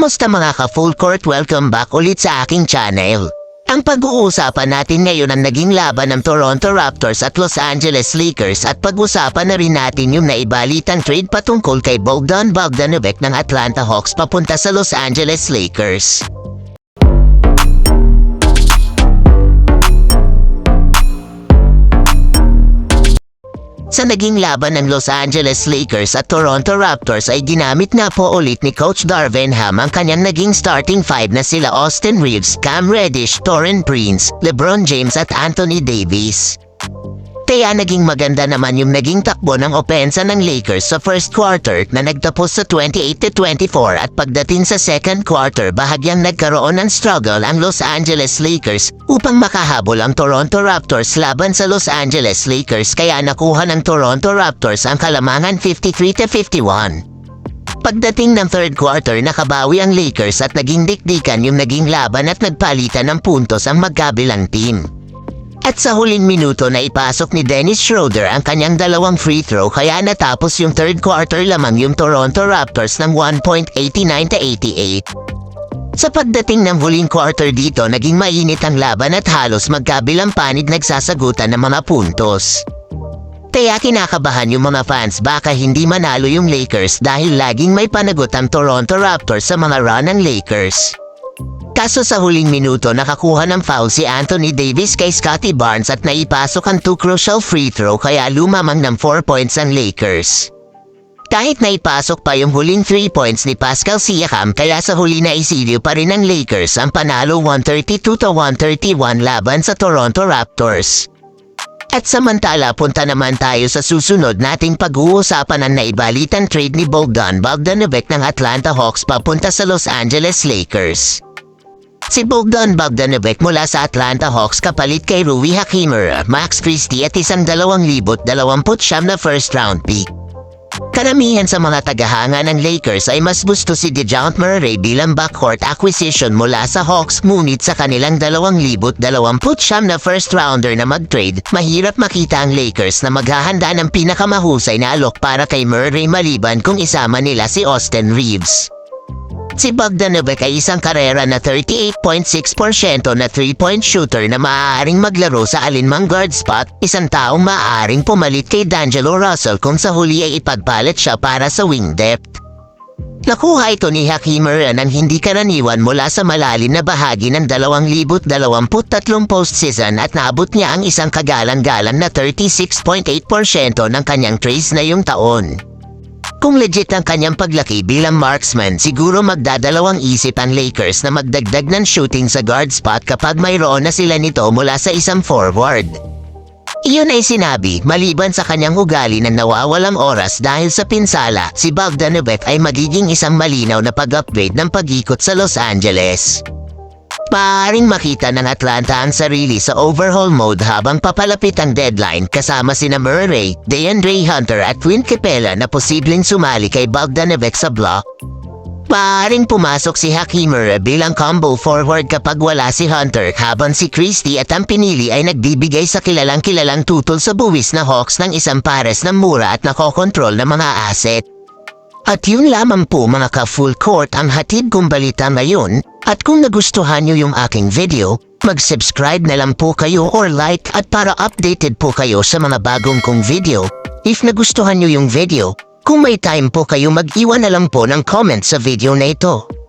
Kamusta mga ka-full court? Welcome back ulit sa aking channel. Ang pag-uusapan natin ngayon ang naging laban ng Toronto Raptors at Los Angeles Lakers at pag-usapan na rin natin yung naibalitang trade patungkol kay Bogdan Bogdanovic ng Atlanta Hawks papunta sa Los Angeles Lakers. Sa naging laban ng Los Angeles Lakers at Toronto Raptors ay ginamit na po ulit ni Coach Darvin Ham ang kanyang naging starting five na sila Austin Reeves, Cam Reddish, Torren Prince, LeBron James at Anthony Davis. Kaya naging maganda naman yung naging takbo ng opensa ng Lakers sa first quarter na nagtapos sa 28-24 at pagdating sa second quarter bahagyang nagkaroon ng struggle ang Los Angeles Lakers upang makahabol ang Toronto Raptors laban sa Los Angeles Lakers kaya nakuha ng Toronto Raptors ang kalamangan 53-51. Pagdating ng third quarter, nakabawi ang Lakers at naging dikdikan yung naging laban at nagpalitan ng puntos ang magkabilang team. At sa huling minuto na ipasok ni Dennis Schroeder ang kanyang dalawang free throw kaya natapos yung third quarter lamang yung Toronto Raptors ng 1.89-88. Sa pagdating ng huling quarter dito, naging mainit ang laban at halos magkabilang panig nagsasagutan ng mga puntos. Kaya kinakabahan yung mga fans baka hindi manalo yung Lakers dahil laging may panagot ang Toronto Raptors sa mga run ng Lakers. Kaso sa huling minuto nakakuha ng foul si Anthony Davis kay Scotty Barnes at naipasok ang two crucial free throw kaya lumamang ng 4 points ang Lakers. Kahit naipasok pa yung huling 3 points ni Pascal Siakam kaya sa huli na isilyo pa rin ng Lakers ang panalo 132-131 laban sa Toronto Raptors. At samantala punta naman tayo sa susunod nating pag-uusapan ang naibalitang trade ni Bogdan Bogdanovic ng Atlanta Hawks papunta sa Los Angeles Lakers. Si Bogdan Bogdanovic mula sa Atlanta Hawks kapalit kay Rui Hakimer, Max Christie at isang 2,029 na first round pick. Karamihan sa mga tagahanga ng Lakers ay mas gusto si DeJounte Murray bilang backcourt acquisition mula sa Hawks ngunit sa kanilang 2,029 na first rounder na mag-trade, mahirap makita ang Lakers na maghahanda ng pinakamahusay na alok para kay Murray maliban kung isama nila si Austin Reeves. Si Bogdanovic ay isang karera na 38.6% na 3-point shooter na maaaring maglaro sa alinmang guard spot, isang taong maaaring pumalit kay D'Angelo Russell kung sa huli ay ipagpalit siya para sa wing depth. Nakuha ito ni Hakimer ng hindi karaniwan mula sa malalim na bahagi ng 2023 postseason at naabot niya ang isang kagalang-galang na 36.8% ng kanyang trace na yung taon. Kung legit ang kanyang paglaki bilang marksman, siguro magdadalawang isip ang Lakers na magdagdag ng shooting sa guard spot kapag mayroon na sila nito mula sa isang forward. Iyon ay sinabi maliban sa kanyang ugali na nawawalang oras dahil sa pinsala, si Bogdanovic ay magiging isang malinaw na pag-upgrade ng pag-ikot sa Los Angeles. Paaring makita ng Atlanta ang sarili sa overhaul mode habang papalapit ang deadline kasama sina Murray, DeAndre Hunter at Quinn Capella na posibleng sumali kay Bogdanovic sa block. Paaring pumasok si Hakimer bilang combo forward kapag wala si Hunter habang si Christie at ang pinili ay nagbibigay sa kilalang kilalang tutol sa buwis na Hawks ng isang pares ng mura at nakokontrol ng mga asset. At yun lamang po mga ka-full court ang hatid kong balita ngayon at kung nagustuhan nyo yung aking video, mag-subscribe na lang po kayo or like at para updated po kayo sa mga bagong kong video. If nagustuhan nyo yung video, kung may time po kayo mag-iwan na lang po ng comment sa video na ito.